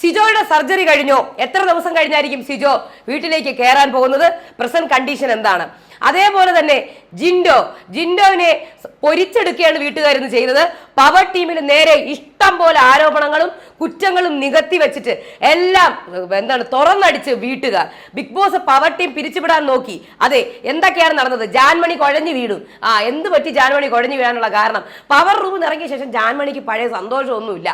സിജോയുടെ surgery കഴിഞ്ഞോ? എത്ര ദിവസം കഴിഞ്ഞായിരിക്കും സിജോ വീട്ടിലേക്ക് കയറാൻ പോകുന്നത്? പ്രസന്റ് കണ്ടീഷൻ എന്താണ്? അതേപോലെ തന്നെ ജിൻഡോ. ജിൻഡോവിനെ പൊരിച്ചെടുക്കുകയാണ് വീട്ടുകാരെന്ന് ചെയ്തത് പവർ ടീമിന് നേരെ ഇഷ്ടം പോലെ ആരോപണങ്ങളും കുറ്റങ്ങളും നികത്തി വെച്ചിട്ട് എല്ലാം എന്താണ് തുറന്നടിച്ച് വീട്ടുകാർ. ബിഗ് ബോസ് പവർ ടീം പിരിച്ചുവിടാൻ നോക്കി. അതെ എന്തൊക്കെയാണ് നടന്നത്? ജാൻമണി കുഴഞ്ഞു വീണു. ആ എന്ത് പറ്റി ജാൻമണി കുഴഞ്ഞു വീഴാനുള്ള കാരണം? പവർ റൂമിൽ ഇറങ്ങിയ ശേഷം ജാൻമണിക്ക് പഴയ സന്തോഷമൊന്നുമില്ല.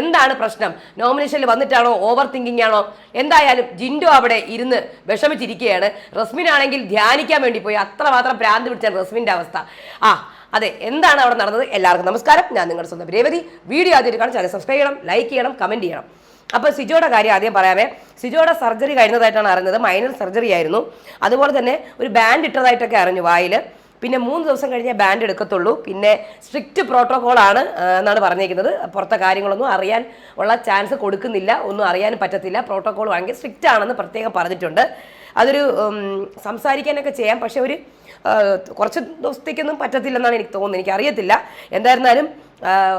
എന്താണ് പ്രശ്നം? നോമിനേഷനിൽ വന്നിട്ടാണോ ഓവർ തിങ്കിങ് ആണോ എന്തായാലും ജിൻഡോ അവിടെ ഇരുന്ന് വിഷമിച്ചിരിക്കുകയാണ്. റസ്മിനാണെങ്കിൽ ധ്യാനിക്കാൻ വേണ്ടി പോയി അത്രമാത്രം ഭ്രാന്ത് പിടിച്ച റസ്മിന്റെ അവസ്ഥ. ആ അതെ എന്താണ് അവിടെ നടന്നത്? എല്ലാവർക്കും നമസ്കാരം. ഞാൻ നിങ്ങളുടെ സ്വന്തം രേവതി. വീഡിയോ ആദ്യമായിട്ട് കാണാൻ ചാനൽ സബ്സ്ക്രൈബ് ചെയ്യണം ലൈക്ക് ചെയ്യണം കമന്റ് ചെയ്യണം. അപ്പോൾ സിജോയുടെ കാര്യം ആദ്യം പറയാമേ. സിജോയുടെ സർജറി കഴിഞ്ഞതായിട്ടാണ് അറിഞ്ഞത്. മൈനർ സർജറി ആയിരുന്നു. അതുപോലെ തന്നെ ഒരു ബാൻഡ് ഇട്ടതായിട്ടൊക്കെ അറിഞ്ഞു വായിൽ പിന്നെ മൂന്ന് ദിവസം കഴിഞ്ഞേ ബാൻഡ് എടുക്കത്തുള്ളൂ. പിന്നെ സ്ട്രിക്റ്റ് പ്രോട്ടോകോൾ ആണ് എന്നാണ് പറഞ്ഞിരിക്കുന്നത്. പുറത്തെ കാര്യങ്ങളൊന്നും അറിയാൻ ഉള്ള ചാൻസ് കൊടുക്കുന്നില്ല. ഒന്നും അറിയാൻ പറ്റത്തില്ല. പ്രോട്ടോകോൾ ആണെങ്കിൽ സ്ട്രിക്റ്റ് ആണെന്ന് പ്രത്യേകം പറഞ്ഞിട്ടുണ്ട്. അതൊരു സംസാരിക്കാനൊക്കെ ചെയ്യാം. പക്ഷെ ഒരു കുറച്ച് ദിവസത്തേക്കൊന്നും പറ്റത്തില്ലെന്നാണ് എനിക്ക് തോന്നുന്നത്. എനിക്ക് അറിയത്തില്ല എന്തായിരുന്നാലും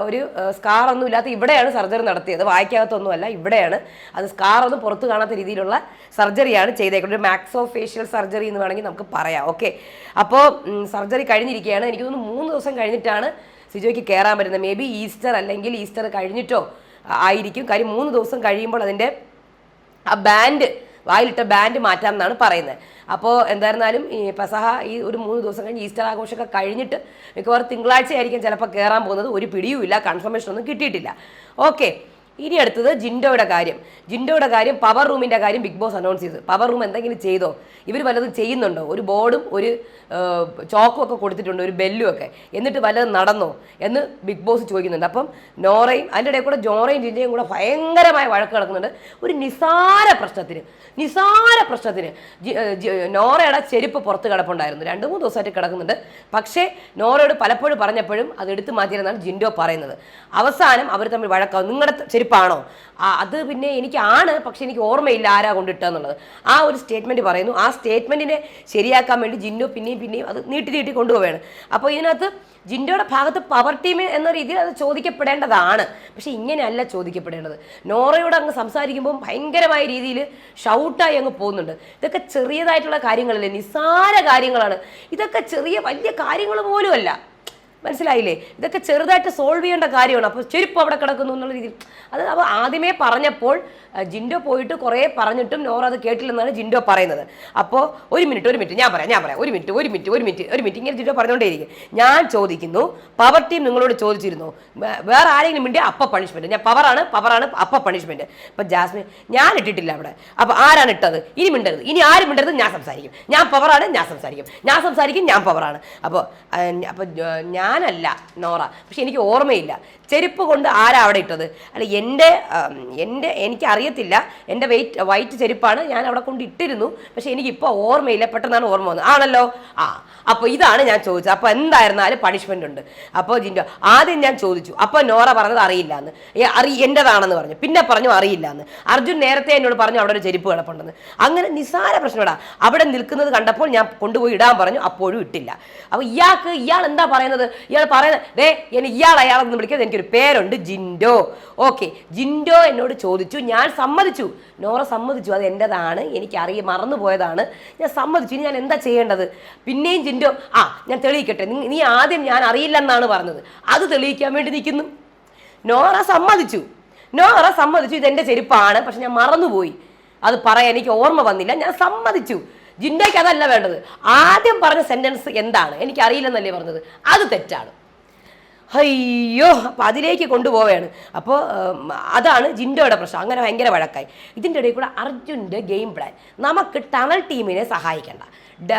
ഒരു സ്കാർ ഒന്നും ഇല്ലാത്ത ഇവിടെയാണ് സർജറി നടത്തിയത്. വായിക്കകത്തൊന്നുമല്ല ഇവിടെയാണ്. അത് സ്കാർ ഒന്നും പുറത്ത് കാണാത്ത രീതിയിലുള്ള സർജറിയാണ് ചെയ്തേക്കുന്നത്. ഒരു മാക്സോ ഫേഷ്യൽ സർജറി എന്ന് വേണമെങ്കിൽ നമുക്ക് പറയാം. ഓക്കെ. അപ്പോൾ സർജറി കഴിഞ്ഞിരിക്കുകയാണ്. എനിക്ക് തോന്നുന്നു മൂന്ന് ദിവസം കഴിഞ്ഞിട്ടാണ് സിജോയ്ക്ക് കയറാൻ പറ്റുന്നത്. മേ ബി ഈസ്റ്റർ അല്ലെങ്കിൽ ഈസ്റ്റർ കഴിഞ്ഞിട്ടോ ആയിരിക്കും. കാര്യം മൂന്ന് ദിവസം കഴിയുമ്പോൾ അതിന്റെ ആ ബാൻഡ് വായിലിട്ട ബാൻഡ് മാറ്റാം എന്നാണ് പറയുന്നത്. അപ്പോൾ എന്തായിരുന്നാലും ഈ പെസഹ ഈ ഒരു മൂന്ന് ദിവസം കഴിഞ്ഞ് ഈസ്റ്റർ ആഘോഷമൊക്കെ കഴിഞ്ഞിട്ട് മിക്കവാറും തിങ്കളാഴ്ച ആയിരിക്കും ചിലപ്പോൾ കയറാൻ പോകുന്നത്. ഒരു പിടിയുമില്ല കൺഫർമേഷൻ ഒന്നും കിട്ടിയിട്ടില്ല. ഓക്കെ ഇനി അടുത്തത് ജിൻഡോയുടെ കാര്യം. ജിൻഡോയുടെ കാര്യം പവർ റൂമിന്റെ കാര്യം ബിഗ് ബോസ് അനൗൺസ് ചെയ്തു. പവർ റൂം എന്തെങ്കിലും ചെയ്തോ? ഇവർ വല്ലതും ചെയ്യുന്നുണ്ടോ? ഒരു ബോർഡും ഒരു ചോക്കും ഒക്കെ കൊടുത്തിട്ടുണ്ട് ഒരു ബെല്ലും ഒക്കെ. എന്നിട്ട് വല്ലതും നടന്നോ? എന്ന് ബിഗ് ബോസ് ചോദിക്കുന്നുണ്ട്. അപ്പം നോറയും അതിന്റെ ഇടയിൽ കൂടെ ജോറയും ജിൻഡയും കൂടെ ഭയങ്കരമായ വഴക്ക് നടക്കുന്നുണ്ട്. ഒരു നിസാര പ്രശ്നത്തിന് നിസാര പ്രശ്നത്തിന്. നോറയുടെ ചെരുപ്പ് പുറത്ത് കിടപ്പുണ്ടായിരുന്നു. രണ്ട് മൂന്ന് ദിവസമായിട്ട് കിടക്കുന്നുണ്ട്. പക്ഷേ നോറയോട് പലപ്പോഴും പറഞ്ഞപ്പോഴും അത് എടുത്തു മാറ്റിയിരുന്നാണ് ജിൻഡോ പറയുന്നത്. അവസാനം അവർ തമ്മിൽ വഴക്കാവും. നിങ്ങളുടെ ചെരുപ്പാണോ അത് പിന്നെ എനിക്ക് ആണ് പക്ഷെ എനിക്ക് ഓർമ്മയില്ല ആരാ കൊണ്ടിട്ടെന്നുള്ളത് ആ ഒരു സ്റ്റേറ്റ്മെന്റ് പറയുന്നു. ആ സ്റ്റേറ്റ്മെന്റിനെ ശരിയാക്കാൻ വേണ്ടി ജിന്നു പിന്നെയും പിന്നെയും അത് നീട്ടി നീട്ടി കൊണ്ടുപോവുകയാണ്. അപ്പോൾ ഇതിനകത്ത് ജിൻഡോയുടെ ഭാഗത്ത് പവർ ടീം എന്ന രീതിയിൽ അത് ചോദിക്കപ്പെടേണ്ടതാണ്. പക്ഷെ ഇങ്ങനെയല്ല ചോദിക്കപ്പെടേണ്ടത്. നോറയോട് അങ്ങ് സംസാരിക്കുമ്പോൾ ഭയങ്കരമായ രീതിയിൽ ഷൗട്ടായി അങ്ങ് പോകുന്നുണ്ട്. ഇതൊക്കെ ചെറിയതായിട്ടുള്ള കാര്യങ്ങളല്ലേ? നിസ്സാര കാര്യങ്ങളാണ്. ഇതൊക്കെ ചെറിയ വലിയ കാര്യങ്ങൾ പോലുമല്ല. മനസ്സിലായില്ലേ? ഇതൊക്കെ ചെറുതായിട്ട് സോൾവ് ചെയ്യേണ്ട കാര്യമാണ്. അപ്പോൾ ചെരുപ്പ് അവിടെ കിടക്കുന്നു എന്നുള്ള രീതിയിൽ. അത് അപ്പോൾ ആദ്യമേ പറഞ്ഞപ്പോൾ ജിൻഡോ പോയിട്ട് കുറേ പറഞ്ഞിട്ടും നോറ അത് കേട്ടില്ലെന്നാണ് ജിൻഡോ പറയുന്നത്. അപ്പോൾ ഒരു മിനിറ്റ് ഒരു മിനിറ്റ് ഞാൻ പറയാം ഞാൻ പറയാം. ഒരു മിനിറ്റ് ഒരു മിനിറ്റ് ഒരു മിനിറ്റ് ഒരു മിനിറ്റ്. ഇങ്ങനെ ജിൻഡോ പറഞ്ഞുകൊണ്ടേയിരിക്കും. ഞാൻ ചോദിക്കുന്നു പവർ ടീം നിങ്ങളോട് ചോദിച്ചിരുന്നു. വേറെ ആരെങ്കിലും മിണ്ടി അപ്പ പണിഷ്മെന്റ് ഞാൻ പവറാണ് പവറാണ് അപ്പ പണിഷ്മെന്റ് അപ്പം ജാസ്മിൻ ഞാൻ ഇട്ടിട്ടില്ല അവിടെ. അപ്പോൾ ആരാണ് ഇട്ടത്? ഇനി മിണ്ടരുത്. ഇനി ആരും മിണ്ടരുത് ഞാൻ സംസാരിക്കും. ഞാൻ പവറാണ് ഞാൻ സംസാരിക്കും. ഞാൻ സംസാരിക്കും ഞാൻ പവറാണ് അപ്പോൾ അപ്പോൾ ഞാനല്ല നോറ. പക്ഷെ എനിക്ക് ഓർമ്മയില്ല. ചെരുപ്പ് കൊണ്ട് ആരാ അവിടെ ഇട്ടത്? അല്ല എന്റെ എന്റെ എനിക്ക് അറിയത്തില്ല എന്റെ വെയിറ്റ് വൈറ്റ് ചെരുപ്പാണ് ഞാൻ അവിടെ കൊണ്ട് ഇട്ടിരുന്നു. പക്ഷേ എനിക്കിപ്പോൾ ഓർമ്മയില്ല പെട്ടെന്നാണ് ഓർമ്മ വന്നത്. ആണല്ലോ? ആ അപ്പോൾ ഇതാണ് ഞാൻ ചോദിച്ചത്. അപ്പോൾ എന്തായിരുന്നാലും പണിഷ്മെന്റ് ഉണ്ട്. അപ്പോൾ ജിൻഡോ ആദ്യം ഞാൻ ചോദിച്ചു. അപ്പോൾ നോറ പറഞ്ഞത് അറിയില്ല എന്ന് ഏ, അറി എന്റെതാണെന്ന് പറഞ്ഞു. പിന്നെ പറഞ്ഞു അറിയില്ല എന്ന് അർജുൻ നേരത്തെ എന്നോട് പറഞ്ഞു അവിടെ ഒരു ചെരുപ്പ് കിടപ്പുണ്ടെന്ന്. അങ്ങനെ നിസാര പ്രശ്നമിടാ അവിടെ നിൽക്കുന്നത് കണ്ടപ്പോൾ ഞാൻ കൊണ്ടുപോയി ഇടാൻ പറഞ്ഞു. അപ്പോഴും ഇട്ടില്ല. അപ്പോൾ ഇയാൾക്ക് ഇയാൾ എന്താ പറയുന്നത്? ഇയാൾ പറയുന്നത് എന്നെ ഇയാൾ അയാളെന്ന് വിളിക്കുന്നത് എനിക്കൊരു പേരുണ്ട് ജിൻഡോ. ഓക്കെ. ജിൻഡോ എന്നോട് ചോദിച്ചു. ഞാൻ സമ്മതിച്ചു. നോറ സമ്മതിച്ചു. അത് എന്റെതാണ് എനിക്കറിയ മറന്നു പോയതാണ് ഞാൻ സമ്മതിച്ചു. ഇനി ഞാൻ എന്താ ചെയ്യേണ്ടത്? പിന്നെയും ജിൻഡോ ആ ഞാൻ തെളിയിക്കട്ടെ. നീ നീ ആദ്യം ഞാൻ അറിയില്ലെന്നാണ് പറഞ്ഞത്. അത് തെളിയിക്കാൻ വേണ്ടി നിൽക്കുന്നു. നോറ സമ്മതിച്ചു. നോറ സമ്മതിച്ചു. ഇതെന്റെ ചെരുപ്പാണ്. പക്ഷെ ഞാൻ മറന്നുപോയി. അത് പറയാൻ എനിക്ക് ഓർമ്മ വന്നില്ല. ഞാൻ സമ്മതിച്ചു. ജിൻഡോയ്ക്ക് അതല്ല വേണ്ടത്. ആദ്യം പറഞ്ഞ സെന്റൻസ് എന്താണ്? എനിക്കറിയില്ലെന്നല്ലേ പറഞ്ഞത്. അത് തെറ്റാണ്. അയ്യോ അപ്പം അതിലേക്ക് കൊണ്ടുപോവുകയാണ്. അപ്പോൾ അതാണ് ജിൻഡോയുടെ പ്രശ്നം. അങ്ങനെ ഭയങ്കര വഴക്കായി. ഇതിന്റെ ഇടയിൽ കൂടെ അർജുന്റെ ഗെയിം പ്ലാൻ. നമുക്ക് ടണൽ ടീമിനെ സഹായിക്കണ്ട.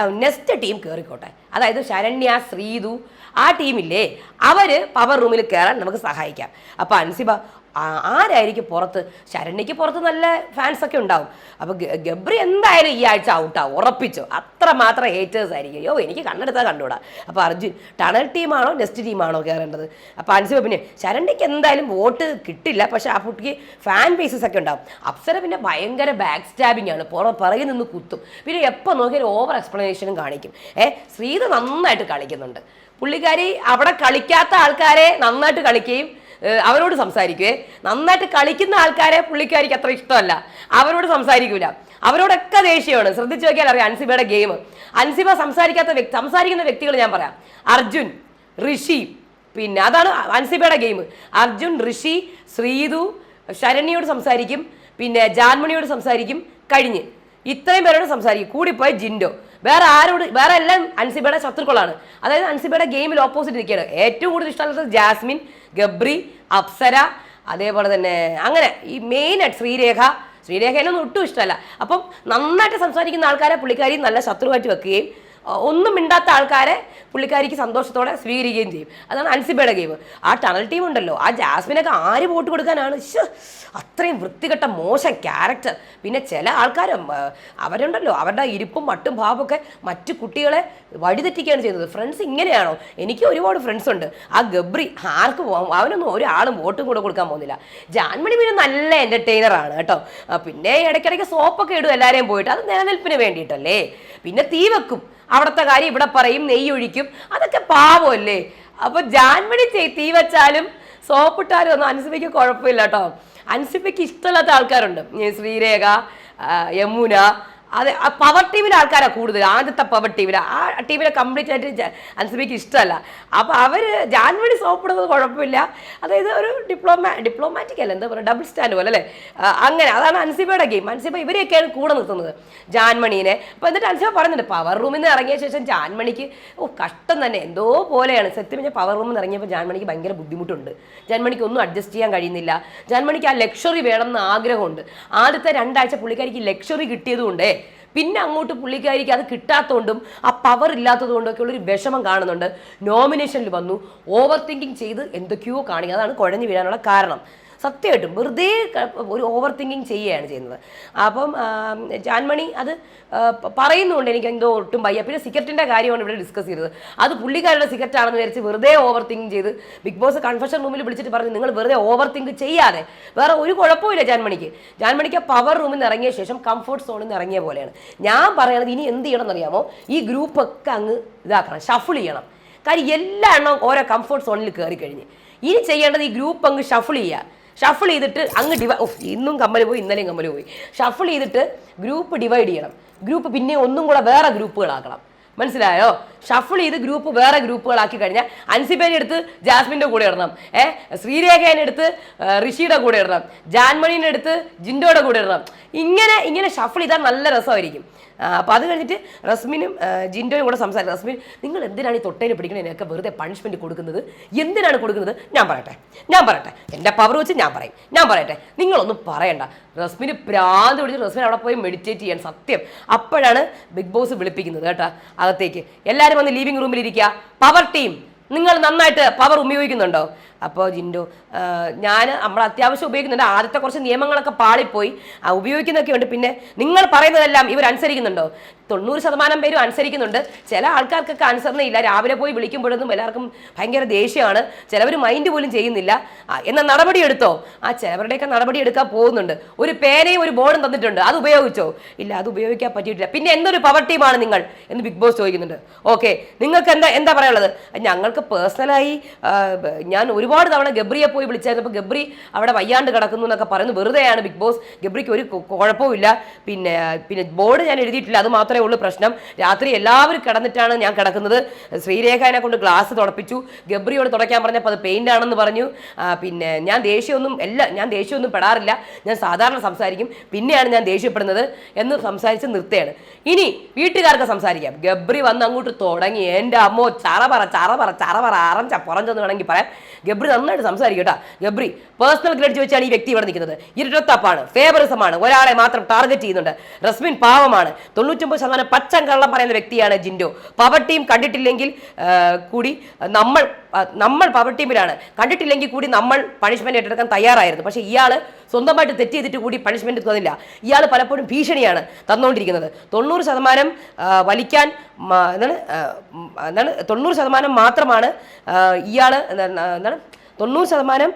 നെക്സ്റ്റ് ടീം കയറിക്കോട്ടെ അതായത് ശരണ്യ ശ്രീതു ആ ടീമില്ലേ അവർ പവർ റൂമിൽ കയറാൻ നമുക്ക് സഹായിക്കാം. അപ്പോൾ അൻസിബ ആരായിരിക്കും പുറത്ത്? ശരണ്യക്ക് പുറത്ത് നല്ല ഫാൻസ് ഒക്കെ ഉണ്ടാവും. അപ്പോൾ ഗബ്രി എന്തായാലും ഈ ആഴ്ച ഔട്ടാവും ഉറപ്പിച്ചോ. അത്രമാത്രം ഹേറ്റേഴ്സ് ആയിരിക്കും. യോ എനിക്ക് കണ്ണെടുത്താൽ കണ്ടുകൂടാ. അപ്പോൾ അർജുൻ ടണൽ ടീമാണോ നെസ്റ്റ് ടീമാണോ കയറേണ്ടത് അപ്പോൾ അൻസിബ പിന്നെ ശരണ്യക്ക് എന്തായാലും വോട്ട് കിട്ടില്ല. പക്ഷേ ആ കുട്ടിക്ക് ഫാൻ ബേസസ് ഒക്കെ ഉണ്ടാവും. അപ്സര പിന്നെ ഭയങ്കര ബാക്ക് സ്റ്റാബിംഗ് ആണ്. പുറ പിറകിൽ നിന്ന് കുത്തും. പിന്നെ എപ്പോൾ നോക്കിയാലും ഓവർ എക്സ്പ്ലനേഷനും കാണിക്കും. ഏ ശ്രീത നന്നായിട്ട് കളിക്കുന്നുണ്ട്. പുള്ളിക്കാരി അവിടെ കളിക്കാത്ത ആൾക്കാരെ നന്നായിട്ട് കളിക്കുകയും അവരോട് സംസാരിക്കുവേ. നന്നായിട്ട് കളിക്കുന്ന ആൾക്കാരെ പുള്ളിക്കാരിക്ക് അത്ര ഇഷ്ടമല്ല. അവരോട് സംസാരിക്കൂല. അവരോടൊക്കെ ദേഷ്യമാണ്. ശ്രദ്ധിച്ചു നോക്കിയാൽ അറിയാം അൻസിബയുടെ ഗെയിം. അൻസിബ സംസാരിക്കാത്ത വ്യക്തി സംസാരിക്കുന്ന വ്യക്തികൾ ഞാൻ പറയാം. അർജുൻ ഋഷി പിന്നെ അതാണ് അൻസിബയുടെ ഗെയിം. അർജുൻ ഋഷി ശ്രീതു ശരണ്യോട് സംസാരിക്കും. പിന്നെ ജാൻമണിയോട് സംസാരിക്കും. കഴിഞ്ഞ്. ഇത്രയും പേരോട് സംസാരിക്കും. കൂടിപ്പോയി ജിൻഡോ. വേറെ ആരോട് വേറെ എല്ലാം അൻസിബയുടെ ശത്രുക്കളാണ്. അതായത് അൻസിബയുടെ ഗെയിമിൽ ഓപ്പോസിറ്റ് നിൽക്കുകയാണ് ഏറ്റവും കൂടുതൽ ഇഷ്ടമുള്ളത് ജാസ്മിൻ ഗബ്രി അപ്സര അതേപോലെ തന്നെ അങ്ങനെ ഈ മെയിനായിട്ട് ശ്രീരേഖ. ശ്രീരേഖേനൊന്നും ഒട്ടും ഇഷ്ടമല്ല. അപ്പം നന്നായിട്ട് സംസാരിക്കുന്ന ആൾക്കാരെ പുള്ളിക്കാരി നല്ല ശത്രുവായിട്ട് വെക്കുകയും ഒന്നും മിണ്ടാത്ത ആൾക്കാരെ പുള്ളിക്കാരിക്ക് സന്തോഷത്തോടെ സ്വീകരിക്കുകയും ചെയ്യും. അതാണ് അൻസിബയുടെ ഗെയിം. ആ ടണൽ ടീം ഉണ്ടല്ലോ. ആ ജാസ്മിനൊക്കെ ആര് വോട്ട് കൊടുക്കാനാണ്? അത്രയും വൃത്തികെട്ട മോശം ക്യാരക്ടർ. പിന്നെ ചില ആൾക്കാർ അവരുണ്ടല്ലോ. അവരുടെ ഇരിപ്പും മട്ടും ഭാവമൊക്കെ മറ്റു കുട്ടികളെ വഴിതെറ്റിക്കുകയാണ് ചെയ്യുന്നത്. ഫ്രണ്ട്സ് ഇങ്ങനെയാണോ? എനിക്ക് ഒരുപാട് ഫ്രണ്ട്സ് ഉണ്ട്. ആ ഗബ്രി ആർക്ക് അവനൊന്നും ഒരാളും വോട്ടും കൂടെ കൊടുക്കാൻ പോകുന്നില്ല. ജാൻമണി പിന്നെ നല്ല എന്റർടൈനറാണ് കേട്ടോ. പിന്നെ ഇടയ്ക്കിടയ്ക്ക് സോപ്പൊക്കെ ഇടും എല്ലാവരെയും പോയിട്ട്. അത് നിലനിൽപ്പിന് വേണ്ടിയിട്ടല്ലേ? പിന്നെ തീ വെക്കും അവിടുത്തെ കാര്യം ഇവിടെ പറയും നെയ്യൊഴിക്കും. അതൊക്കെ പാവമല്ലേ? അപ്പൊ ജാൻമണി തീ വെച്ചാലും സോപ്പിട്ടാലും ഒന്നും അനുസരിക്ക് കുഴപ്പമില്ല കേട്ടോ. അൻസിബയ്ക്ക് ഇഷ്ടമില്ലാത്ത ആൾക്കാരുണ്ട്. ശ്രീരേഖ യമുന അതെ പവർ ടീമിലെ ആൾക്കാരാണ് കൂടുതൽ ആദ്യത്തെ പവർ ടീമിൽ ആ ടീമിനെ കംപ്ലീറ്റ് ആയിട്ട് അൻസബിക്ക് ഇഷ്ടമല്ല. അപ്പോൾ അവർ ജാൻവരി സോപ്പിടുന്നത് കുഴപ്പമില്ല. അതായത് ഒരു ഡിപ്ലോമാ ഡിപ്ലോമാറ്റിക് അല്ല എന്താ പറയുക ഡബിൾ സ്റ്റാൻഡ് പോലെ അല്ലേ? അങ്ങനെ. അതാണ് അൻസിബയുടെ ഗെയിം അൻസിബ ഇവരെയൊക്കെയാണ് കൂടെ നിർത്തുന്നത് ജാൻമണീനെ. അപ്പോൾ എന്നിട്ട് അൻസിബ പറയുന്നുണ്ട് പവർ റൂമിൽ നിന്ന് ഇറങ്ങിയ ശേഷം ജാൻമണിക്ക് ഓ കഷ്ടം തന്നെ. എന്തോ പോലെയാണ്. സത്യം പറഞ്ഞാൽ പവർ റൂമിൽ നിന്ന് ഇറങ്ങിയപ്പോൾ ജാൻമണിക്ക് ഭയങ്കര ബുദ്ധിമുട്ടുണ്ട്. ജാൻമണിക്ക് ഒന്നും അഡ്ജസ്റ്റ് ചെയ്യാൻ കഴിയുന്നില്ല. ജാൻമണിക്ക് ആ ലക്ഷറി വേണമെന്ന് ആഗ്രഹമുണ്ട്. ആദ്യത്തെ രണ്ടാഴ്ച പുള്ളിക്കാരിക്ക് ലക്ഷറി കിട്ടിയതുകൊണ്ടേ പിന്നെ അങ്ങോട്ട് പുള്ളിക്കാരിക്ക് അത് കിട്ടാത്തതുകൊണ്ടും ആ പവർ ഇല്ലാത്തതുകൊണ്ടും ഒക്കെ ഉള്ളൊരു വിഷമം കാണുന്നുണ്ട്. നോമിനേഷനിൽ വന്നു. ഓവർ തിങ്കിങ് ചെയ്ത് എന്തൊക്കെയോ കാണിക്കുക അതാണ് കുഴഞ്ഞു വീഴാനുള്ള കാരണം. സത്യമായിട്ടും വെറുതെ ഒരു ഓവർ തിങ്കിങ് ചെയ്യുകയാണ് ചെയ്യുന്നത്. അപ്പം ജാൻമണി അത് പറയുന്നുണ്ട് എനിക്ക് എന്തോ ഒട്ടും വയ്യ. പിന്നെ സിഗരറ്റിന്റെ കാര്യമാണ് ഇവിടെ ഡിസ്കസ് ചെയ്തത്. അത് പുള്ളിക്കാരുടെ സിഗരറ്റ് ആണെന്ന് വിചാരിച്ച് വെറുതെ ഓവർ തിങ്കിങ് ചെയ്ത് ബിഗ് ബോസ് കൺഫെഷൻ റൂമിൽ വിളിച്ചിട്ട് പറഞ്ഞു നിങ്ങൾ വെറുതെ ഓവർ തിങ്ക് ചെയ്യാതെ. വേറെ ഒരു കുഴപ്പമില്ല ജാൻമണിക്ക്. ജാൻമണിക്ക് പവർ റൂമിൽ നിന്ന് ഇറങ്ങിയ ശേഷം കംഫർട്ട് സോണിൽ നിന്ന് ഇറങ്ങിയ പോലെയാണ്. ഞാൻ പറയണത് ഇനി എന്ത് ചെയ്യണം എന്നറിയാമോ? ഈ ഗ്രൂപ്പൊക്കെ അങ്ങ് ഇതാക്കണം ഷഫിൾ ചെയ്യണം. കാര്യം എല്ലാ എണ്ണവും ഓരോ കംഫർട്ട് സോണിൽ കയറി കഴിഞ്ഞ് ഇനി ചെയ്യേണ്ടത് ഈ ഗ്രൂപ്പ് അങ്ങ് ഷഫിൾ ചെയ്യുക. ഷഫിൾ ചെയ്തിട്ട് അങ്ങ് ഡിവൈ ഇന്നും കമ്മൽ പോയി ഇന്നലെയും കമ്മൽ പോയി. ഷഫിൾ ചെയ്തിട്ട് ഗ്രൂപ്പ് ഡിവൈഡ് ചെയ്യണം. ഗ്രൂപ്പ് പിന്നെ ഒന്നും കൂടെ വേറെ ഗ്രൂപ്പുകളാക്കണം. മനസ്സിലായോ? ഷഫിൾ ചെയ്ത് ഗ്രൂപ്പ് വേറെ ഗ്രൂപ്പുകളാക്കി കഴിഞ്ഞാൽ അൻസിബേനെ എടുത്ത് ജാസ്മിന്റെ കൂടെ ഇടണം. ഏ ശ്രീരേഖേനെ എടുത്ത് ഋഷിയുടെ കൂടെ ഇടണം. ജാൻമണീനെ എടുത്ത് ജിൻഡോയുടെ കൂടെ ഇടണം. ഇങ്ങനെ ഇങ്ങനെ ഷഫിൾ ചെയ്താൽ നല്ല രസമായിരിക്കും. അപ്പോൾ അത് കഴിഞ്ഞിട്ട് റസ്മിനും ജിൻഡോയും കൂടെ സംസാരിക്കും റസ്മിൻ നിങ്ങൾ എന്തിനാണ് ഈ തൊട്ടേനെ പിടിക്കണതിനൊക്കെ വെറുതെ പണിഷ്മെന്റ് കൊടുക്കുന്നത്. എന്തിനാണ് കൊടുക്കുന്നത്? ഞാൻ പറയട്ടെ ഞാൻ പറയട്ടെ. എന്റെ പവർ വെച്ച് ഞാൻ പറയും ഞാൻ പറയട്ടെ. നിങ്ങളൊന്നും പറയണ്ട. റസ്മിന് പ്രാന്ത് പിടിച്ച് റസ്മിൻ അവിടെ പോയി മെഡിറ്റേറ്റ് ചെയ്യാൻ സത്യം. അപ്പോഴാണ് ബിഗ് ബോസ് വിളിപ്പിക്കുന്നത് കേട്ടോ അകത്തേക്ക്. എല്ലാവരും വന്ന് ലീവിംഗ് റൂമിൽ ഇരിക്കുക. പവർ ടീം നിങ്ങൾ നന്നായിട്ട് പവർ ഉപയോഗിക്കുന്നുണ്ടോ? അപ്പോൾ ജിൻഡു ഞാൻ നമ്മൾ അത്യാവശ്യം ഉപയോഗിക്കുന്നുണ്ട്. ആദ്യത്തെ കുറച്ച് നിയമങ്ങളൊക്കെ പാളിപ്പോയി. ഉപയോഗിക്കുന്നൊക്കെ ഉണ്ട് പിന്നെ നിങ്ങൾ പറയുന്നതെല്ലാം ഇവർ അനുസരിക്കുന്നുണ്ടോ തൊണ്ണൂറ് ശതമാനം പേരും അനുസരിക്കുന്നുണ്ട്. ചില ആൾക്കാർക്കൊക്കെ അനുസരണയില്ല രാവിലെ പോയി വിളിക്കുമ്പോഴൊന്നും എല്ലാവർക്കും ഭയങ്കര ദേഷ്യമാണ്. ചിലവർ മൈൻഡ് പോലും ചെയ്യുന്നില്ല. എന്ന എന്നാൽ നടപടി എടുത്തോ? ആ ചിലവരുടെയൊക്കെ നടപടി എടുക്കാൻ പോകുന്നുണ്ട്. ഒരു പേനയും ഒരു ബോർഡും തന്നിട്ടുണ്ട്. അത് ഉപയോഗിച്ചോ? ഇല്ല അത് ഉപയോഗിക്കാൻ പറ്റിയിട്ടില്ല. പിന്നെ എന്തൊരു പവർ ടീമാണ് നിങ്ങൾ? എന്ന് ബിഗ് ബോസ് ചോദിക്കുന്നുണ്ട്. ഓക്കെ നിങ്ങൾക്ക് എന്താ എന്താ പറയാനുള്ളത്? ഞങ്ങൾക്ക് പേഴ്സണലായി ഞാൻ ഒരുപാട് തവണ ഗബ്രിയെ പോയി വിളിച്ചായിരുന്നു. അപ്പോൾ ഗബ്രി അവിടെ വയ്യാണ്ട് കിടക്കുന്നു എന്നൊക്കെ പറയുന്നു വെറുതെയാണ് ബിഗ് ബോസ് ഗബ്രിക്ക് ഒരു കുഴപ്പമില്ല പിന്നെ പിന്നെ ബോർഡ് ഞാൻ എഴുതിയിട്ടില്ല. അത് മാത്രമേ ഉള്ളൂ പ്രശ്നം. രാത്രി എല്ലാവരും കിടന്നിട്ടാണ് ഞാൻ കിടക്കുന്നത്. ശ്രീരേഖനെ കൊണ്ട് ഗ്ലാസ് തുടപ്പിച്ചു. ഗബ്രിയോട് തുടയ്ക്കാൻ പറഞ്ഞപ്പോൾ അത് പെയിന്റ് ആണെന്ന് പറഞ്ഞു. പിന്നെ ഞാൻ ദേഷ്യമൊന്നും എല്ലാ ഞാൻ ദേഷ്യമൊന്നും പെടാറില്ല. ഞാൻ സാധാരണ സംസാരിക്കും. പിന്നെയാണ് ഞാൻ ദേഷ്യപ്പെടുന്നത് എന്ന് സംസാരിച്ച് നിർത്തുകയാണ്. ഇനി വീട്ടുകാർക്ക് സംസാരിക്കാം. ഗബ്രി വന്ന് അങ്ങോട്ട് തുടങ്ങി. എന്റെ അമ്മോ ചറ പറ ചറ പറ ചറ പറ അറഞ്ച പുറഞ്ചെന്ന് വേണമെങ്കിൽ പറയാം. ഗബ്രി നന്നായിട്ട് സംസാരിക്കും കേട്ടോ. ഗബ്രി പേഴ്സണൽ ഗ്രേഡ് വെച്ചാണ് ഈ വ്യക്തി ഇവിടെ നിൽക്കുന്നത്. ഇരുപത്തപ്പാണ് ഫേവറിസമാണ് ഒരാളെ മാത്രം ടാർഗറ്റ് ചെയ്യുന്നുണ്ട്. റസ്മിൻ പാവമാണ്. തൊണ്ണൂറ്റൊമ്പത് ശതമാനം പച്ച കള്ളം പറയുന്ന വ്യക്തിയാണ് ജിൻഡോ. പവർ ടീം കണ്ടിട്ടില്ലെങ്കിൽ കൂടി നമ്മൾ നമ്മൾ പവർ ടീമിലാണ് കണ്ടിട്ടില്ലെങ്കിൽ കൂടി നമ്മൾ പണിഷ്മെന്റ് ഏറ്റെടുക്കാൻ തയ്യാറായിരുന്നു. പക്ഷേ ഇയാൾ സ്വന്തമായിട്ട് തെറ്റ് ചെയ്തിട്ട് കൂടി പണിഷ്മെന്റ് തന്നില്ല. ഇയാൾ പലപ്പോഴും ഭീഷണിയാണ് തന്നുകൊണ്ടിരിക്കുന്നത് തൊണ്ണൂറ് ശതമാനം വലിക്കാൻ എന്താണ് എന്താണ് തൊണ്ണൂറ് ശതമാനം മാത്രമാണ് ഇയാൾ എന്താണ് തൊണ്ണൂറ് ശതമാനം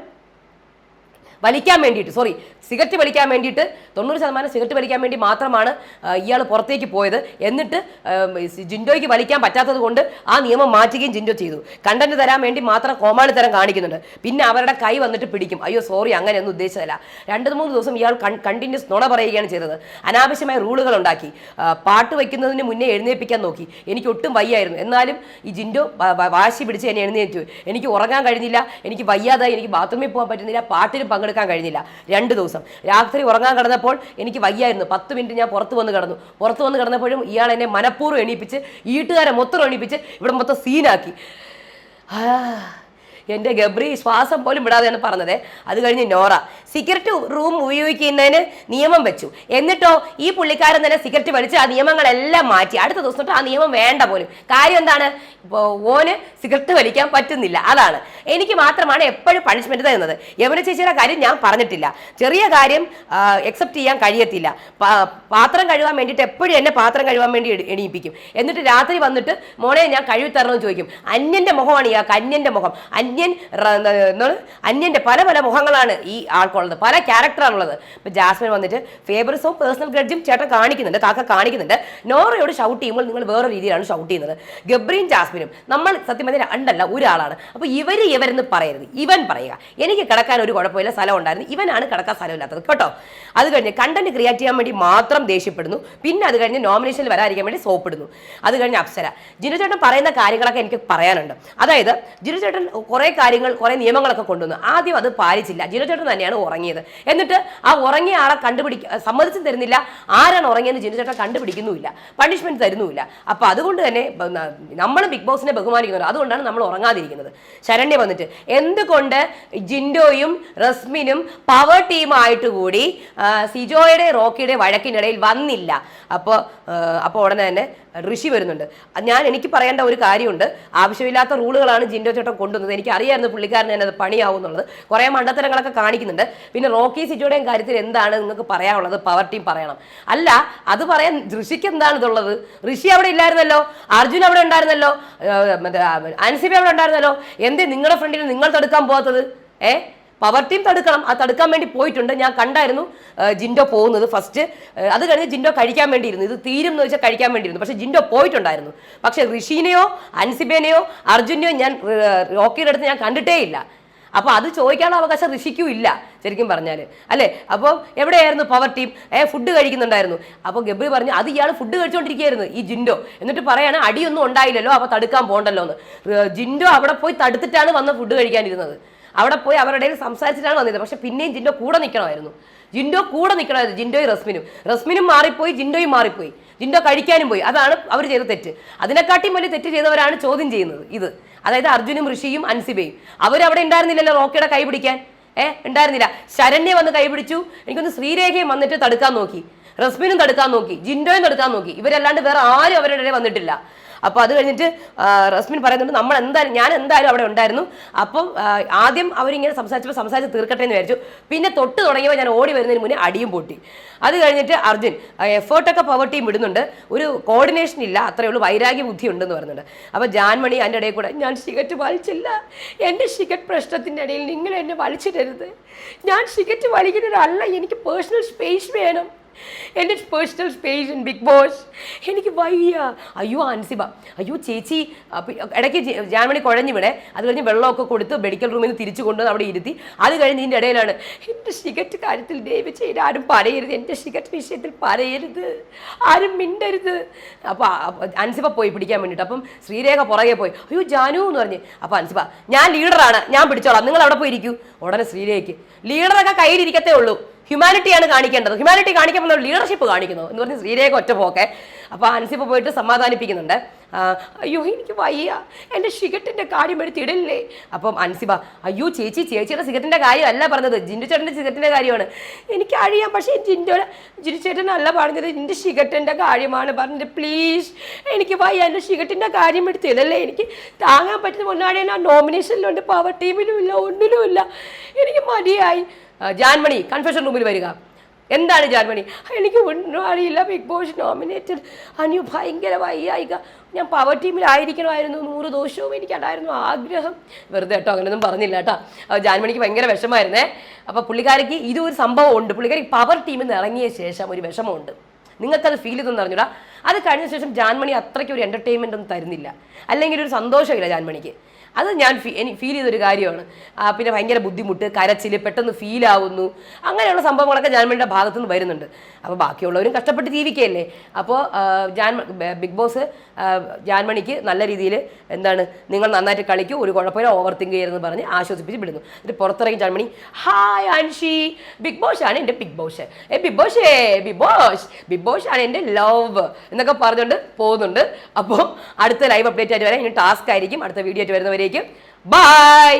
വലിക്കാൻ വേണ്ടിയിട്ട് സോറി സിഗരറ്റ് വലിക്കാൻ വേണ്ടിയിട്ട് തൊണ്ണൂറ് ശതമാനം സിഗരറ്റ് വലിക്കാൻ വേണ്ടി മാത്രമാണ് ഇയാൾ പുറത്തേക്ക് പോയത്. എന്നിട്ട് ജിൻഡോയ്ക്ക് വലിക്കാൻ പറ്റാത്തത് കൊണ്ട് ആ നിയമം മാറ്റുകയും ജിൻഡോ ചെയ്തു. കണ്ടന്റ് തരാൻ വേണ്ടി മാത്രം കോമാളിത്തരം കാണിക്കുന്നുണ്ട്. പിന്നെ അവരുടെ കൈ വന്നിട്ട് പിടിക്കും. അയ്യോ സോറി അങ്ങനെയൊന്നും ഉദ്ദേശിച്ചതല്ല. രണ്ട് മൂന്ന് ദിവസം ഇയാൾ കണ്ടിന്യൂസ് നുണ പറയുകയാണ് ചെയ്തത്. അനാവശ്യമായ റൂളുകൾ ഉണ്ടാക്കി. പാട്ട് വയ്ക്കുന്നതിന് മുന്നേ എഴുന്നേൽപ്പിക്കാൻ നോക്കി. എനിക്ക് ഒട്ടും വയ്യായിരുന്നു. എന്നാലും ഈ ജിൻഡോ വാശി പിടിച്ച് എന്നെ എഴുന്നേറ്റു. എനിക്ക് ഉറങ്ങാൻ കഴിഞ്ഞില്ല. എനിക്ക് വയ്യാതായി. എനിക്ക് ബാത്റൂമിൽ പോകാൻ പറ്റുന്നില്ല. പാട്ടിലും പങ്കെടുക്കാൻ കഴിഞ്ഞില്ല. രണ്ട് ദിവസം. രാത്രി ഉറങ്ങാൻ കിടന്നപ്പോൾ എനിക്ക് വയ്യായിരുന്നു. പത്ത് മിനിറ്റ് ഞാൻ പുറത്ത് വന്ന് കിടന്നു. പുറത്ത് വന്ന് കിടന്നപ്പോഴും ഇയാൾ എന്നെ മനഃപൂർവം എണീപ്പിച്ച് വീട്ടുകാരെ മൊത്തം എണീപ്പിച്ച് ഇവിടെ മൊത്തം സീനാക്കി ആ, എന്റെ ഗബ്രി ശ്വാസം പോലും വിടാതെയാണ് പറഞ്ഞത്. അത് കഴിഞ്ഞ് നോറ സിഗരറ്റ് റൂം ഉപയോഗിക്കുന്നതിന് നിയമം വെച്ചു. എന്നിട്ടോ ഈ പുള്ളിക്കാരൻ തന്നെ സിഗരറ്റ് വലിച്ച് ആ നിയമങ്ങളെല്ലാം മാറ്റി. അടുത്ത ദിവസം ആ നിയമം വേണ്ട പോലും. കാര്യം എന്താണ്? ഓന് സിഗരറ്റ് വലിക്കാൻ പറ്റുന്നില്ല. അതാണ്. എനിക്ക് മാത്രമാണ് എപ്പോഴും പണിഷ്മെന്റ് തരുന്നത്. യമന ചേച്ചിയുടെ കാര്യം ഞാൻ പറഞ്ഞിട്ടില്ല. ചെറിയ കാര്യം എക്സെപ്റ്റ് ചെയ്യാൻ കഴിയത്തില്ല. പാത്രം കഴുകാൻ വേണ്ടിയിട്ട് എപ്പോഴും എന്നെ പാത്രം കഴുകാൻ വേണ്ടി എണീപ്പിക്കും. എന്നിട്ട് രാത്രി വന്നിട്ട് മോനെ ഞാൻ കഴുകി തരണമെന്ന് ചോദിക്കും. അന്യന്റെ മുഖമാണ് ഇയാൾക്ക് അന്യന്റെ മുഖം. അന്യൻ റ- എന്താണ് അന്യന്റെ പല പല മുഖങ്ങളാണ് ഈ ആൾക്കുള്ളത്. പല ക്യാരക്ടറാണുള്ളത്. ഇപ്പൊ ജാസ്മിൻ വന്നിട്ട് ഫേവറസും പേഴ്സണൽ ഗ്രഡ്ജും ചേട്ടൻ കാണിക്കുന്നുണ്ട് കാക്ക കാണിക്കുന്നുണ്ട്. നോറയോട് ഷൗട്ട് ചെയ്യുമ്പോൾ നിങ്ങൾ വേറെ രീതിയിലാണ് ഷൗട്ട് ചെയ്യുന്നത്. ഗബ്രിയും ജാസ്മിനും നമ്മൾ സത്യം പറഞ്ഞാൽ രണ്ടല്ല ഒരാളാണ്. അപ്പോൾ ഇവർ ഇവരെന്ന് പറയരുത്. ഇവൻ പറയുക. എനിക്ക് കിടക്കാൻ ഒരു കുഴപ്പമില്ല സ്ഥലം ഉണ്ടായിരുന്നു. ഇവനാണ് കിടക്കാൻ സ്ഥലമില്ലാത്തത്. കേട്ടോ? അത് കഴിഞ്ഞ് കണ്ടന്റ് ക്രിയേറ്റ് ചെയ്യാൻ വേണ്ടി മാത്രം ദേഷ്യപ്പെടുന്നു. പിന്നെ അത് കഴിഞ്ഞ് നോമിനേഷനിൽ വരാതിരിക്കാൻ വേണ്ടി സോപ്പിടുന്നു. അത് കഴിഞ്ഞ് അപ്സര. ജിനു ചേട്ടൻ പറയുന്ന കാര്യങ്ങളൊക്കെ എനിക്ക് പറയാനുണ്ട്. അതായത് ജിനു ചേട്ടൻ കുറേ കാര്യങ്ങൾ കുറേ നിയമങ്ങളൊക്കെ കൊണ്ടുവന്നു. ആദ്യം അത് പാലിച്ചില്ല. ജിനു ചേട്ടൻ തന്നെയാണ് ഉറങ്ങിയത്. എന്നിട്ട് ആ ഉറങ്ങിയ ആളെ കണ്ടുപിടിക്ക സമ്മതിച്ചു തരുന്നില്ല. ആരാണ് ഉറങ്ങിയെന്ന് ജിനു ചേട്ടൻ കണ്ടുപിടിക്കുന്നുമില്ല. പണിഷ്മെന്റ് തരുന്നുമില്ല. അപ്പോൾ അതുകൊണ്ട് തന്നെ നമ്മൾ ബിഗ് ബോസിനെ ബഹുമാനിക്കുന്നത് അതുകൊണ്ടാണ് നമ്മൾ ഉറങ്ങാതിരിക്കുന്നത്. ശരണ്യ വന്നിട്ട് എന്തുകൊണ്ട് ജിൻഡോയും റസ്മിനും പവർ ടീമായിട്ട് കൂടി സിജോയുടെ റോക്കിയുടെ വഴക്കിനിടയിൽ വന്നില്ല? അപ്പോൾ അപ്പോൾ ഉടനെ തന്നെ ഋഷി വരുന്നുണ്ട്. ഞാൻ എനിക്ക് പറയേണ്ട ഒരു കാര്യമുണ്ട്. ആവശ്യമില്ലാത്ത റൂളുകളാണ് ജിൻഡോ ചേട്ടൻ കൊണ്ടുവന്നത്. എനിക്ക് അറിയായിരുന്നു പുള്ളിക്കാരൻ തന്നെ അത് പണിയാവും എന്നുള്ളത്. കുറേ മണ്ടത്തരങ്ങളൊക്കെ കാണിക്കുന്നുണ്ട്. പിന്നെ റോക്കി സിജോയുടെയും കാര്യത്തിൽ എന്താണ് നിങ്ങൾക്ക് പറയാനുള്ളത്? പവർ ടീം പറയണം. അല്ല അത് പറയാൻ ഋഷിക്ക് എന്താണ് ഇതുള്ളത്? ഋഷി അവിടെ ഇല്ലായിരുന്നല്ലോ? അർജുൻ അവിടെ ഉണ്ടായിരുന്നല്ലോ? അൻസിബി അവിടെ ഉണ്ടായിരുന്നല്ലോ? എന്തേ നിങ്ങളുടെ ഫ്രണ്ടിൽ നിങ്ങൾ തടുക്കാൻ പോകാത്തത്? ഏ? പവർ ടീം തടുക്കണം. ആ തടുക്കാൻ വേണ്ടി പോയിട്ടുണ്ട്. ഞാൻ കണ്ടായിരുന്നു ജിൻഡോ പോകുന്നത് ഫസ്റ്റ് അത് കഴിഞ്ഞ് ജിൻഡോ കഴിക്കാൻ വേണ്ടിയിരുന്നു. ഇത് തീരും എന്ന് വെച്ചാൽ കഴിക്കാൻ വേണ്ടിയിരുന്നു. പക്ഷേ ജിൻഡോ പോയിട്ടുണ്ടായിരുന്നു. പക്ഷേ ഋഷീനെയോ അൻസിബേനെയോ അർജുനെയോ ഞാൻ റോക്കിയുടെ അടുത്ത് ഞാൻ കണ്ടിട്ടേ ഇല്ല അപ്പോൾ അത് ചോദിക്കാനുള്ള അവകാശം ഋഷിക്കും ഇല്ല ശരിക്കും പറഞ്ഞാൽ അല്ലേ? അപ്പോൾ എവിടെയായിരുന്നു പവർ ടീം ഏ ഫുഡ് കഴിക്കുന്നുണ്ടായിരുന്നു. അപ്പോൾ ഗബ്രി പറഞ്ഞു അത് ഇയാൾ ഫുഡ് കഴിച്ചുകൊണ്ടിരിക്കുകയായിരുന്നു ഈ ജിൻഡോ. എന്നിട്ട് പറയാണ് അടിയൊന്നും ഉണ്ടായില്ലല്ലോ അപ്പോൾ തടുക്കാൻ പോകണ്ടല്ലോ എന്ന് ജിൻഡോ അവിടെ പോയി തടുത്തിട്ടാണ് വന്ന് ഫുഡ് കഴിക്കാനിരുന്നത്. അവിടെ പോയി അവരുടെ സംസാരിച്ചിട്ടാണ് വന്നത് പക്ഷെ പിന്നെയും ജിൻഡോ കൂടെ നിൽക്കണമായിരുന്നു ജിൻഡോ കൂടെ നിൽക്കണമായിരുന്നു ജിൻഡോയും റസ്മിനും. റസ്മിനും മാറിപ്പോയി ജിൻഡോയും മാറിപ്പോയി. ജിൻഡോ കഴിക്കാനും പോയി. അതാണ് അവർ ചെയ്ത തെറ്റ്. അതിനെക്കാട്ടിയും വലിയ തെറ്റ് ചെയ്തവരാണ് ചോദ്യം ചെയ്യുന്നത് ഇത്. അതായത് അർജുനും ഋഷിയും അൻസിബയും. അവരവിടെ ഉണ്ടായിരുന്നില്ലല്ലോ റോക്കിയുടെ കൈ പിടിക്കാൻ. ഉണ്ടായിരുന്നില്ല. ശരണ്യ വന്ന് കൈപിടിച്ചു എനിക്കൊന്ന് ശ്രീരേഖയും വന്നിട്ട് തടുക്കാൻ നോക്കി. റസ്മിനും തടുക്കാൻ നോക്കി. ജിൻഡോയും തടുക്കാൻ നോക്കി. ഇവരല്ലാണ്ട് വേറെ ആരും അവരുടെ വന്നിട്ടില്ല. അപ്പോൾ അത് കഴിഞ്ഞിട്ട് റസ്മിൻ പറയുന്നുണ്ട് നമ്മൾ എന്തായാലും ഞാൻ എന്തായാലും അവിടെ ഉണ്ടായിരുന്നു. അപ്പം ആദ്യം അവരിങ്ങനെ സംസാരിച്ചപ്പോൾ സംസാരിച്ച് തീർക്കട്ടെ എന്ന് വിചാരിച്ചു. പിന്നെ തൊട്ട് തുടങ്ങിയപ്പോൾ ഞാൻ ഓടി വരുന്നതിന് മുന്നേ അടിയും പൊട്ടി. അത് കഴിഞ്ഞിട്ട് അർജുൻ എഫേർട്ടൊക്കെ പവർ ടീം ഇടുന്നുണ്ട്. ഒരു കോർഡിനേഷൻ ഇല്ല അത്രയേ ഉള്ളൂ. വൈരാഗ്യ ബുദ്ധി ഉണ്ടെന്ന് പറയുന്നുണ്ട്. അപ്പോൾ ജാൻമണി അതിന്റെ ഇടയിൽ കൂടെ ഞാൻ സിഗരറ്റ് വലിച്ചില്ല. എന്റെ സിഗരറ്റ് പ്രശ്നത്തിന്റെ ഇടയിൽ നിങ്ങൾ എന്നെ വലിച്ചിടരുത്. ഞാൻ സിഗരറ്റ് വലിക്കുന്നതല്ല എനിക്ക് പേഴ്സണൽ സ്പേസ് വേണം. എന്റെ personal space in Bigg Boss എനിക്ക് വയ്യ. അയ്യോ അൻസിബ. അയ്യോ ചേച്ചി ഇടയ്ക്ക് ജാൻമണി കുഴഞ്ഞു വിടെ അത് കഴിഞ്ഞ് വെള്ളമൊക്കെ കൊടുത്ത് മെഡിക്കൽ റൂമിൽ നിന്ന് തിരിച്ചു കൊണ്ടുവന്ന് അവിടെ ഇരുത്തി. അത് കഴിഞ്ഞ് ഇതിന്റെ ഇടയിലാണ്. എന്റെ സിഗരറ്റ് കാര്യത്തിൽ ദയവ് ചെയ്ത് ആരും പറയരുത്. എന്റെ സിഗരറ്റ് വിഷയത്തിൽ പറയരുത്. ആരും മിണ്ടരുത്. അപ്പോൾ അൻസിബ പോയി പിടിക്കാൻ വേണ്ടിയിട്ട്. അപ്പം ശ്രീരേഖ പുറകെ പോയി. അയ്യോ ജാനു എന്ന് പറഞ്ഞ്. അപ്പോൾ അൻസിബ ഞാൻ ലീഡറാണ് ഞാൻ പിടിച്ചോളാം. നിങ്ങൾ അവിടെ പോയി ഇരിക്കൂ. ഉടനെ ശ്രീരേഖയ്ക്ക്. ലീഡറൊക്കെ കയ്യിലിരിക്കത്തേ ഉള്ളൂ. ഹ്യൂമാനിറ്റിയാണ് കാണിക്കേണ്ടത്. ഹ്യൂമാനിറ്റി കാണിക്കുമ്പോൾ ലീഡർഷിപ്പ് കാണിക്കുന്നു എന്ന് പറഞ്ഞ് ശ്രീരേഖ ഒറ്റ പോക്കെ അപ്പോൾ അൻസിപ്പ് പോയിട്ട് സമാധാനിപ്പിക്കുന്നുണ്ട്. അയ്യോ എനിക്ക് വയ്യ. എന്റെ സിഗരറ്റിന്റെ കാര്യം എടുത്തിടല്ലേ? അപ്പം അൻസിബ അയ്യോ ചേച്ചി ചേച്ചിയുടെ സിഗരറ്റിന്റെ കാര്യമല്ല പറഞ്ഞത്. ജിൻഡു ചേട്ടന്റെ സിഗരറ്റിന്റെ കാര്യമാണ്. എനിക്ക് അറിയാം പക്ഷേ ജിൻഡോ ജിൻഡു ചേട്ടനല്ല പറഞ്ഞത്. എന്റെ സിഗരറ്റിന്റെ കാര്യമാണ് പറഞ്ഞത്. പ്ലീസ് എനിക്ക് വയ്യ. എന്റെ സിഗരറ്റിന്റെ കാര്യം എടുത്തിടല്ലേ? എനിക്ക് താങ്ങാൻ പറ്റുന്ന മുന്നാടി ഞാൻ നോമിനേഷനിലുണ്ട് പവർ ടീമിലും ഇല്ല ഒന്നിലും ഇല്ല. എനിക്ക് മതിയായി. ജാൻമണി കൺഫെഷൻ റൂമിൽ വരിക. എന്താണ് ജാൻമണി? എനിക്ക് ഒന്നും അറിയില്ല ബിഗ് ബോസ് നോമിനേറ്റഡ് അനു ഭയങ്കര വയ്യായിക ഞാൻ പവർ ടീമിലായിരിക്കണമായിരുന്നു നൂറ് ദോഷവും എനിക്ക് ഉണ്ടായിരുന്നു ആഗ്രഹം. വെറുതെ കേട്ടോ അങ്ങനെയൊന്നും പറഞ്ഞില്ല കേട്ടോ. ജാൻമണിക്ക് ഭയങ്കര വിഷമായിരുന്നേ അപ്പോൾ പുള്ളിക്കാരിക്ക് ഇതൊരു സംഭവം ഉണ്ട് പുള്ളിക്കാരി പവർ ടീമിൽ നിന്ന് ഇറങ്ങിയ ശേഷം ഒരു വിഷമമുണ്ട്. നിങ്ങൾക്കത് ഫീൽ ചെയ്തെന്ന് അറിഞ്ഞൂടാ. അത് കഴിഞ്ഞ ശേഷം ജാൻമണി അത്രയ്ക്ക് ഒരു എന്റർടൈൻമെന്റ് ഒന്നും തരുന്നില്ല. അല്ലെങ്കിൽ ഒരു സന്തോഷമില്ല ജാൻമണിക്ക്. അത് ഞാൻ ഫീൽ ചെയ്തൊരു കാര്യമാണ്. പിന്നെ ഭയങ്കര ബുദ്ധിമുട്ട് കരച്ചിൽ പെട്ടെന്ന് ഫീൽ ആവുന്നു. അങ്ങനെയുള്ള സംഭവങ്ങളൊക്കെ ജാൻമണിയുടെ ഭാഗത്തു നിന്ന് വരുന്നുണ്ട്. അപ്പോൾ ബാക്കിയുള്ളവരും കഷ്ടപ്പെട്ട് ജീവിക്കുകയല്ലേ? അപ്പോൾ ജാൻ ബിഗ് ബോസ് ജാൻമണിക്ക് നല്ല രീതിയിൽ എന്താണ് നിങ്ങൾ നന്നായിട്ട് കളിക്കൂ ഒരു കുഴപ്പമില്ല ഓവർ തിങ്ക് ചെയ്യരുതെന്ന് പറഞ്ഞ് ആശ്വസിപ്പിച്ച് വിടുന്നു. എന്നിട്ട് പുറത്തിറങ്ങി Janmoni hi Anshi. Bigg Boss ആണ് എന്റെ ബിഗ് ബോസ്. ഏ Bigg Boss Bigg Boss. Bigg Boss ആണ് എന്റെ ലവ് എന്നൊക്കെ പറഞ്ഞുകൊണ്ട് പോകുന്നുണ്ട്. അപ്പോൾ അടുത്ത ലൈവ് അപ്ഡേറ്റ് ആയിട്ട് വരാം. ഇനി ടാസ്ക് ആയിരിക്കും. അടുത്ത വീഡിയോ ആയിട്ട് വരുന്നവരേക്കും ബൈ